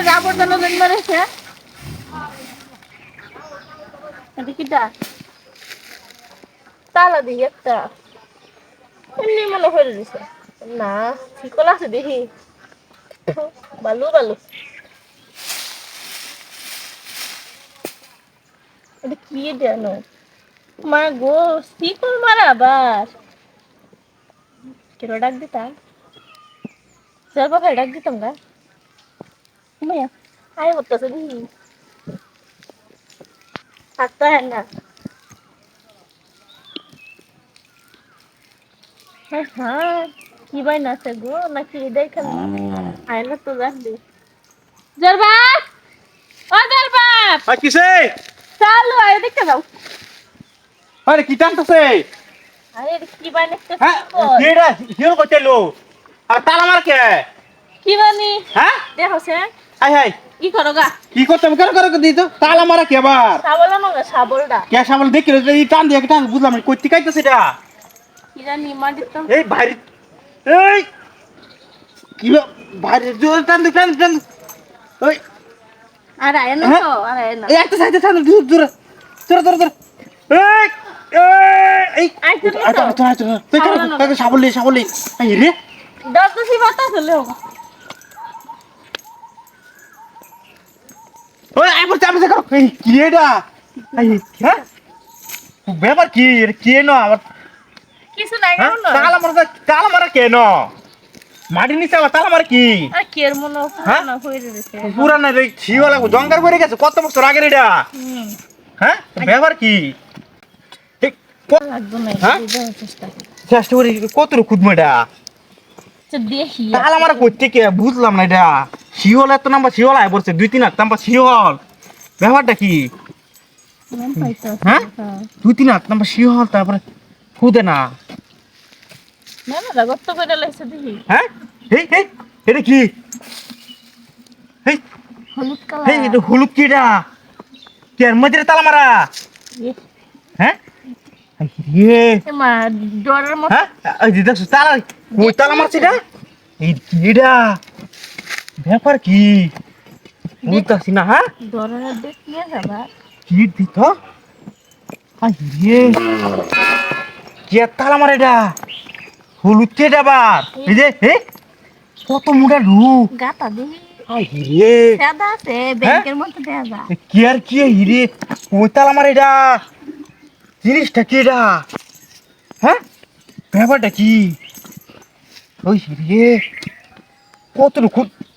করে আবর্জনা জন্ম রেখে এটা কিটা তালা দিই একটা। এমনি মনে করে দিছে। না ঠিকল আছে দেখি। বালু বালু। এটা কি দেন মা গো, শিকল মারা আবার। কেন ডাক দিতাম? চল বাবা ডাক দিতাম গা। মায়া আয় করতেছে থাকতে হয় না হ্যাঁ কি বাই নাচে গো নাকি দেখেন আয় না তো জানবি জরবা ও জরবা আর কিসে চালু আয় দেখতে যাও আরে কি টানতেছে আরে কি বাই নাচতে হ্যাঁ কেডা হিরো করতে লো আর তালা মার কে কি বানি হ্যাঁ দেখো সে হাই হাই কি করো গা? কি করতে হবে? কেন করে দিত তালা মারা কে আবার। সাবল নগা সাবলটা কে সামল দেখি এই টান দিয়ে টান বুঝলাম না কইতে কাইতেছে এটা। কি জানি মা দিতাম এই ভারী এই! কি ভারী জোর টান টান টান। ওই। আর আয় না হ্যাঁ? তো আর আয় না। এই একটা সাইডে টান দূর দূর দূর। দূর দূর এই এই তো? আচ্ছা তুই সাবল সাবলি সাবলি এই রে। দশ বাতা চলে হোক ওই আই বলতে আমি দেখো কি এটা? হ্যাঁ? ব্যাপার কি? কি না? আমার কিছু নাই হ্যাঁ? তালা মারা তালা মারা কেন নিচে আবার তালা মারা কি? আর কের মনে হ্যাঁ? পুরানো পুরানা জঙ্গার করে গেছে কত বছর আগের এটা? হ্যাঁ? ব্যাপার কি? লাগবে চেষ্টা। করি। কত খুদমো এটা? আচ্ছা, দেখি। তালা মারা করতে কে? বুঝলাম না এটা। শিওল এত নাম্বার শিওল আয় পড়ছে দুই তিন হাত নাম্বার শিওল ব্যাপারটা কি? হ্যাঁ? দুই তিন হাত নাম্বার শিওল তারপরে খুদে না। না না হ্যাঁ? এই এই এটা কি? এই হলুদ এই কালার এটা হলুদ কি এটা? কের মধ্যে তালা মারা? হ্যাঁ? ইয়ে মা ডরের মতো। হ্যাঁ? এই যে দেখছ তালা ওই তালা মারছে এটা? এই কি এটা? ব্যাপার কি? বুঝতেছি না হ্যাঁ? যাবা কি দিত? আই রে। কে তালা মারে এটা? হলুদ কে এটা আবার এই যে এ কত মোটা রূপ। গাতা দেখি আই সাদা আছে ব্যাংকের মতো দেয়া যা কি আর কি হিরে ওই তালা মারে এটা। জিনিসটা কি এটা? হ্যাঁ? ব্যাপারটা কি? ওই হিরে কত রকম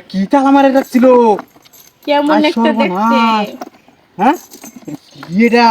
কি আমার মারা ছিল? কেমন একটা দেখতে। হ্যাঁ? কি এটা?